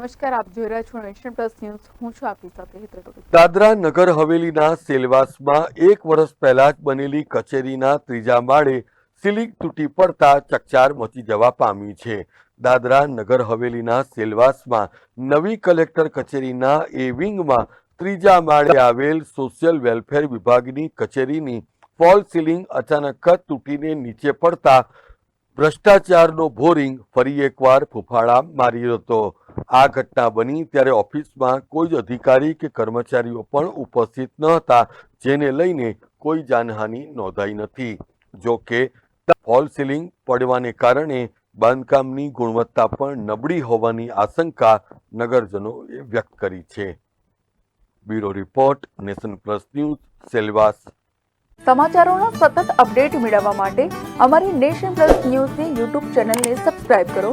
નમસ્કાર, આપ જોઈ રહ્યા છો નેશન પ્લસ ન્યૂઝ. હું છું આપની સાથે હેતલ દાદરા નગર હવેલીના સેલવાસમાં એક વર્ષ પહેલા જ બનેલી કચેરીના ત્રીજા માળે સિલિંગ તૂટી પડતા ચકચાર મચી જવા પામી છે. દાદરા નગર હવેલીના સેલવાસમાં નવી કલેક્ટર કચેરીના એ વિંગમાં ત્રીજા માળે આવેલ સોશિયલ વેલફેર વિભાગની કચેરીની ફોલ સીલિંગ અચાનક જ તૂટીને નીચે પડતા ભ્રષ્ટાચારનો ભોરિંગ ફરી એકવાર ફૂફાળા માર્યો હતો. આ ઘટના બની ત્યારે ઓફિસમાં કોઈ જ અધિકારી કે કર્મચારીઓ પણ ઉપસ્થિત ન હતા, જેને લઈને કોઈ જાનહાનિ નોંધાઈ નથી. જો કે ફોલ સીલિંગ પડવાને કારણે બાંધકામની ગુણવત્તા પણ નબળી હોવાની આશંકા નગરજનોએ વ્યક્ત કરી છે. Bureau report, nation plus news, Silvassa. સમાચારોના સતત અપડેટ મેળવવા માટે અમારી નેશન પ્લસ ન્યૂઝની યુટ્યુબ ચેનલને સબસ્ક્રાઇબ કરો.